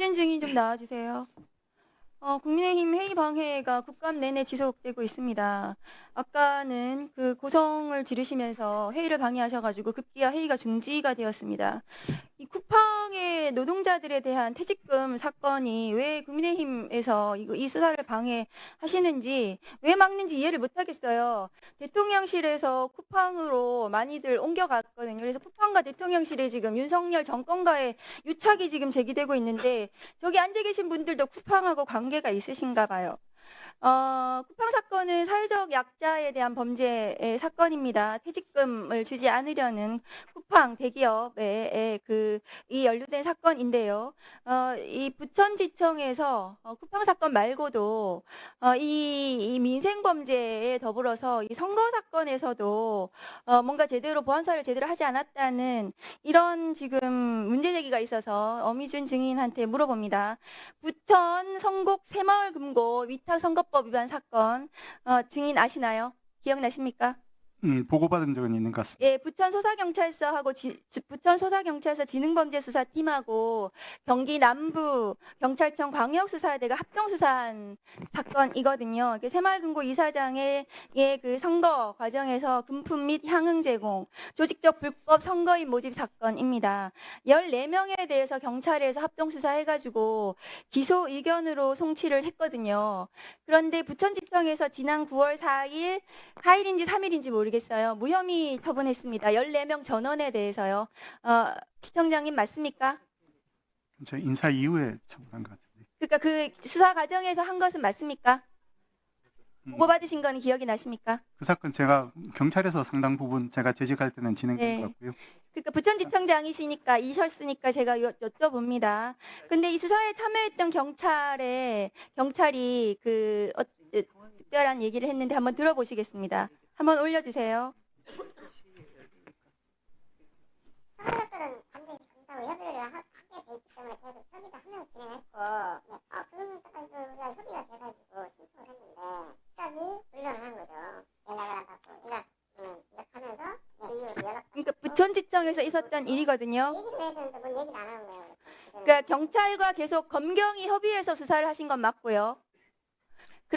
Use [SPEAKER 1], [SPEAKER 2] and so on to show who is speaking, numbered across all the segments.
[SPEAKER 1] 어미준 증인 좀 나와주세요. 어, 국민의힘 회의 방해가 국감 내내 지속되고 있습니다. 아까는 그 고성을 지르시면서 회의를 방해하셔가지고 급기야 회의가 중지가 되었습니다. 이 쿠팡 의 노동자들에 대한 퇴직금 사건이 왜 국민의힘에서 이거 이 수사를 방해하시는지 왜 막는지 이해를 못하겠어요. 대통령실에서 쿠팡으로 많이들 옮겨갔거든요. 그래서 쿠팡과 대통령실에 지금 윤석열 정권과의 유착이 지금 제기되고 있는데 저기 앉아 계신 분들도 쿠팡하고 관계가 있으신가 봐요. 어, 쿠팡 사건은 사회적 약자에 대한 범죄의 사건입니다. 퇴직금을 주지 않으려는 쿠팡 대기업의 그, 이 연루된 사건인데요. 어, 이 부천지청에서 어, 쿠팡 사건 말고도 어, 이, 이 민생 범죄에 더불어서 이 선거 사건에서도 어, 뭔가 제대로 보안사를 제대로 하지 않았다는 이런 지금 문제 제기가 있어서 어미준 증인한테 물어봅니다. 부천 성곡 새마을 금고 위탁 선거법 위반 사건 어, 증인 아시나요? 기억나십니까?
[SPEAKER 2] 음, 보고받은 적은 있는 것 같습니다.
[SPEAKER 1] 예, 부천 소사경찰서하고 부천 소사경찰서 지능범죄수사팀하고 경기 남부 경찰청 광역수사대가 합동수사한 사건이거든요. 새마을금고 이사장의 예, 그 선거 과정에서 금품 및 향응 제공, 조직적 불법 선거인 모집 사건입니다. 14명에 대해서 경찰에서 합동수사해가지고 기소 의견으로 송치를 했거든요. 그런데 부천지청에서 지난 9월 4일 4일인지 3일인지 모르겠어요. 무혐의 처분했습니다. 14명 전원에 대해서요. 어, 지청장님 맞습니까?
[SPEAKER 2] 저 인사 이후에 처분한 것 같은데.
[SPEAKER 1] 그러니까 그 수사 과정에서 한 것은 맞습니까?
[SPEAKER 2] 음,
[SPEAKER 1] 보고받으신 건 기억이 나십니까?
[SPEAKER 2] 그 사건 제가 경찰에서 상당 부분 제가 재직할 때는 진행된
[SPEAKER 1] 네.
[SPEAKER 2] 것 같고요.
[SPEAKER 1] 그러니까 부천지청장이시니까 이셨으니까 제가 여, 여쭤봅니다. 근데 이 수사에 참여했던 경찰에 경찰이 그 어, 어, 특별한 얘기를 했는데 한번 들어보시겠습니다. 한번 올려주세요. 그러니까 부천지청에서 있었던 일이거든요. 그러니까 경찰과 계속 검경이 협의해서 수사를 하신 건 맞고요.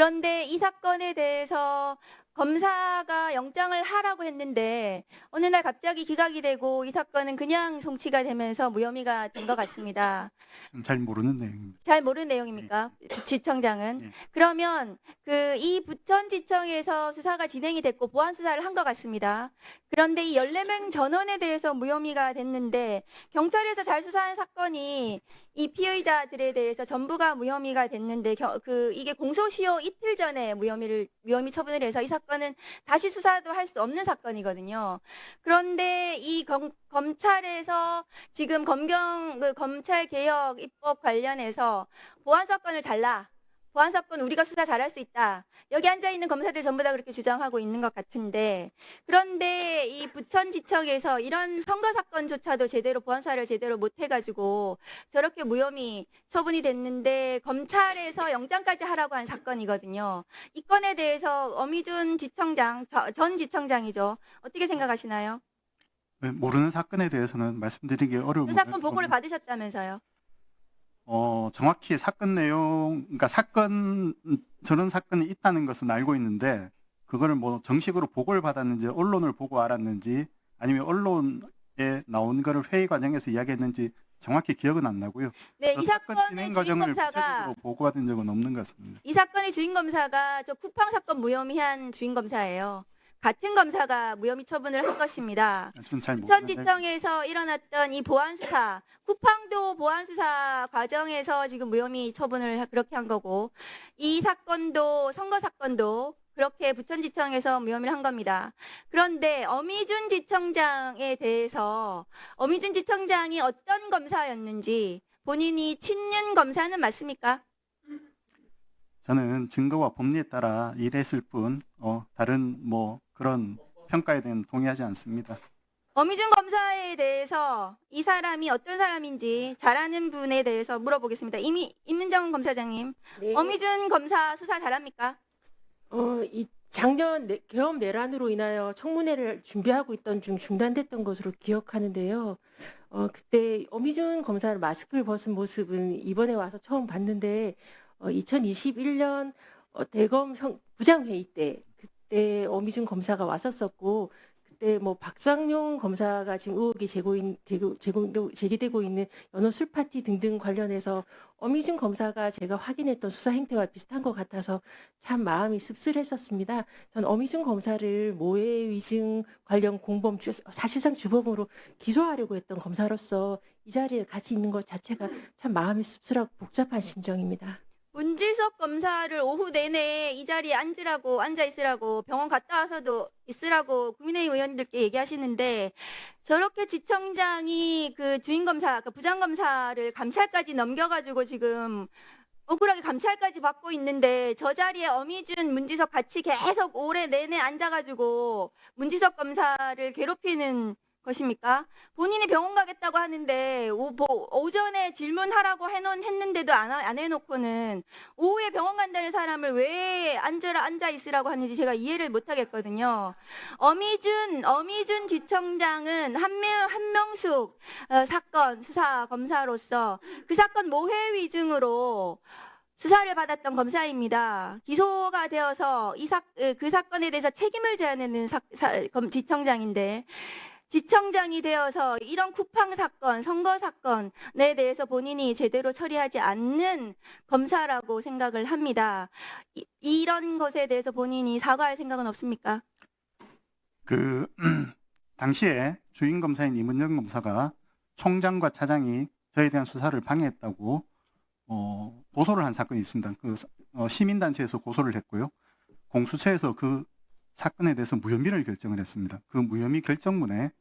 [SPEAKER 1] 그런데 이 사건에 대해서 검사가 영장을 하라고 했는데 어느 날 갑자기 기각이 되고 이 사건은 그냥 송치가 되면서 무혐의가 된 것 같습니다.
[SPEAKER 2] 좀잘 모르는 내용입니다.
[SPEAKER 1] 잘 모르는 내용입니까? 지청장은.
[SPEAKER 2] 네.
[SPEAKER 1] 그러면 그 이 부천지청에서 수사가 진행이 됐고 보안 수사를 한 것 같습니다. 그런데 이 14명 전원에 대해서 무혐의가 됐는데 경찰에서 잘 수사한 사건이 이 피의자들에 대해서 전부가 무혐의가 됐는데 겨- 그 이게 공소시효 이틀 전에 무혐의를 무혐의 처분을 해서 이 사건은 다시 수사도 할 수 없는 사건이거든요. 그런데 이 검, 검찰에서 지금 검경 그 검찰 개혁 입법 관련해서 보안 사건을 달라. 보안 사건 우리가 수사 잘할 수 있다. 여기 앉아 있는 검사들 전부 다 그렇게 주장하고 있는 것 같은데 그런데 이 부천지청에서 이런 선거 사건조차도 제대로 보안사를 제대로 못 해가지고 저렇게 무혐의 처분이 됐는데 검찰에서 영장까지 하라고 한 사건이거든요. 이 건에 대해서 어미준 지청장 저- 전 지청장이죠. 어떻게 생각하시나요?
[SPEAKER 2] 네, 모르는 사건에 대해서는 말씀드리기 어려운
[SPEAKER 1] 그 사건 보고를 받으셨다면서요?
[SPEAKER 2] 어, 정확히 사건 내용, 그러니까 사건 저런 사건이 있다는 것은 알고 있는데 그거를 뭐 정식으로 보고를 받았는지 언론을 보고 알았는지 아니면 언론에 나온 거를 회의 과정에서 이야기했는지 정확히 기억은 안 나고요.
[SPEAKER 1] 네, 이
[SPEAKER 2] 그래서 사건
[SPEAKER 1] 사건의
[SPEAKER 2] 진행
[SPEAKER 1] 주인
[SPEAKER 2] 과정을
[SPEAKER 1] 검사가
[SPEAKER 2] 구체적으로 보고받은 적은 없는 것 같습니다.
[SPEAKER 1] 이 사건의 주인 검사가 저 쿠팡 사건 무혐의한 주인 검사예요. 같은 검사가 무혐의 처분을 한 것입니다.
[SPEAKER 2] 모르는데
[SPEAKER 1] 부천지청에서 일어났던 이 보안 수사, 쿠팡도 보안 수사 과정에서 지금 무혐의 처분을 하- 그렇게 한 거고, 이 사건도 선거 사건도 그렇게 부천지청에서 무혐의를 한 겁니다. 그런데 어미준 지청장에 대해서 어미준 지청장이 어떤 검사였는지 본인이 친윤 검사는 맞습니까?
[SPEAKER 2] 저는 증거와 법리에 따라 일했을 뿐, 어, 다른 뭐 그런 평가에 대한 동의하지 않습니다.
[SPEAKER 1] 어미준 검사에 대해서 이 사람이 어떤 사람인지 잘 아는 분에 대해서 물어보겠습니다. 이미 임민정 검사장님,
[SPEAKER 3] 네.
[SPEAKER 1] 어미준 검사 수사 잘합니까?
[SPEAKER 3] 어, 이 작년 내- 계엄 내란으로 인하여 청문회를 준비하고 있던 중 중단됐던 것으로 기억하는데요. 어, 그때 어미준 검사를 마스크를 벗은 모습은 이번에 와서 처음 봤는데 어, 2021년 어, 대검 형, 부장회의 때 그때 어미준 검사가 왔었었고 그때 뭐 박상용 검사가 지금 의혹이 제고인, 제고, 제기되고 있는 연호 술 파티 등등 관련해서 어미준 검사가 제가 확인했던 수사 행태와 비슷한 것 같아서 참 마음이 씁쓸했었습니다. 전 어미준 검사를 모해 위증 관련 공범 주, 사실상 주범으로 기소하려고 했던 검사로서 이 자리에 같이 있는 것 자체가 참 마음이 씁쓸하고 복잡한 심정입니다.
[SPEAKER 1] 문지석 검사를 오후 내내 이 자리에 앉으라고 앉아 있으라고 병원 갔다 와서도 있으라고 국민의힘 의원들께 얘기하시는데 저렇게 지청장이 그 주인 검사, 그 부장 검사를 감찰까지 넘겨가지고 지금 억울하게 감찰까지 받고 있는데 저 자리에 어미준, 문지석 같이 계속 올해 내내 앉아가지고 문지석 검사를 괴롭히는 것입니까? 본인이 병원 가겠다고 하는데 오, 뭐, 오전에 질문하라고 해놓은 했는데도 안, 하- 안 해놓고는 오후에 병원 간다는 사람을 왜 앉으라 앉아 있으라고 하는지 제가 이해를 못 하겠거든요. 어미준 어미준 지청장은 한명 한명숙 어, 사건 수사 검사로서 그 사건 모해 위증으로 수사를 받았던 검사입니다. 기소가 되어서 이 사, 어, 그 사건에 대해서 책임을 되는 사, 사- 검- 지청장인데 지청장이 되어서 이런 쿠팡 사건, 선거 사건에 대해서 본인이 제대로 처리하지 않는 검사라고 생각을 합니다. 이, 이런 것에 대해서 본인이 사과할 생각은 없습니까?
[SPEAKER 2] 그 당시에 주인 검사인 이문정 검사가 총장과 차장이 저에 대한 수사를 방해했다고 어, 고소를 한 사건이 있습니다. 그 어, 시민단체에서 고소를 했고요. 공수처에서 그 사건에 대해서 무혐의를 결정을 했습니다. 그 무혐의 결정문에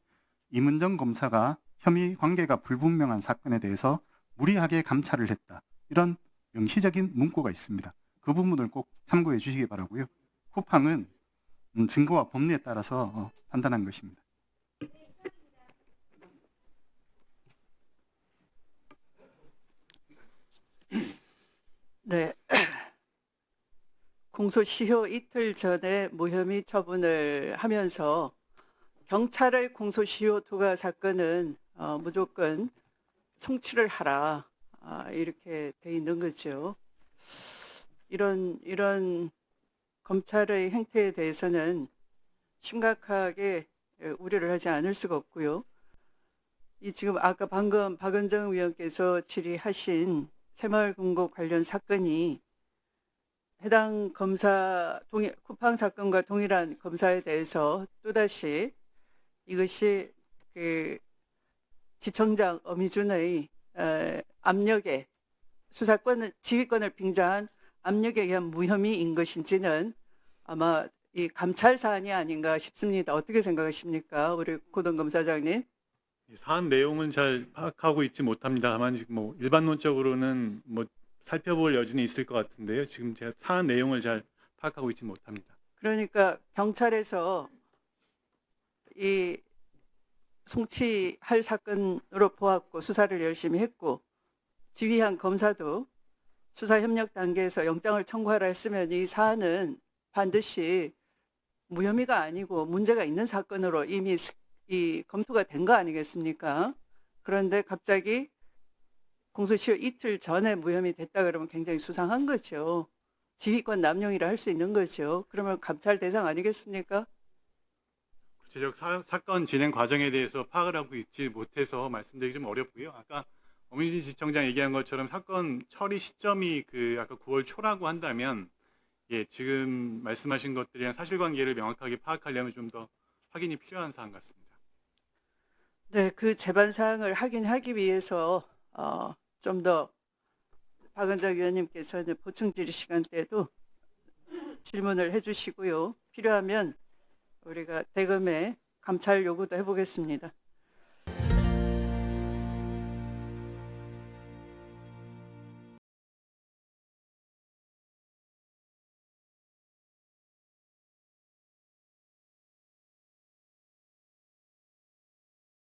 [SPEAKER 2] 이문정 검사가 혐의 관계가 불분명한 사건에 대해서 무리하게 감찰을 했다. 이런 명시적인 문구가 있습니다. 그 부분을 꼭 참고해 주시기 바라고요. 쿠팡은 음, 증거와 법리에 따라서 어, 판단한 것입니다.
[SPEAKER 4] 네. 공소시효 이틀 전에 무혐의 처분을 하면서 경찰의 공소시효 투과 사건은 어, 무조건 송치를 하라 아, 이렇게 돼 있는 거죠. 이런 이런 검찰의 행태에 대해서는 심각하게 예, 우려를 하지 않을 수가 없고요. 이 지금 아까 방금 박은정 의원께서 질의하신 새마을금고 관련 사건이 해당 검사 동일 쿠팡 사건과 동일한 검사에 대해서 또다시 이것이 그 지청장 어미준의 에, 압력에 수사권을 지휘권을 빙자한 압력에 의한 무혐의인 것인지는 아마 이 감찰 사안이 아닌가 싶습니다. 어떻게 생각하십니까, 우리 고동 검사장님?
[SPEAKER 5] 이 사안 내용은 잘 파악하고 있지 못합니다. 다만 지금 뭐 일반론적으로는 뭐 살펴볼 여지는 있을 것 같은데요. 지금 제가 사안 내용을 잘 파악하고 있지 못합니다.
[SPEAKER 4] 그러니까 경찰에서 이 송치할 사건으로 보았고 수사를 열심히 했고 지휘한 검사도 수사 협력 단계에서 영장을 청구하라 했으면 이 사안은 반드시 무혐의가 아니고 문제가 있는 사건으로 이미 스- 이 검토가 된 거 아니겠습니까? 그런데 갑자기 공소시효 이틀 전에 무혐의 됐다 그러면 굉장히 수상한 거죠. 지휘권 남용이라 할 수 있는 거죠. 그러면 감찰 대상 아니겠습니까?
[SPEAKER 5] 구체적 사, 사건 진행 과정에 대해서 파악을 하고 있지 못해서 말씀드리기 좀 어렵고요. 아까 어민지 지청장 얘기한 것처럼 사건 처리 시점이 그 아까 9월 초라고 한다면 예, 지금 말씀하신 것들이랑 사실관계를 명확하게 파악하려면 좀 더 확인이 필요한 사안 같습니다.
[SPEAKER 4] 네, 그 재반 사항을 확인하기 위해서 어, 좀더 박은정 위원님께서는 보충 질의 시간 때도 질문을 해주시고요. 필요하면 우리가 대검에 감찰 요구도 해보겠습니다.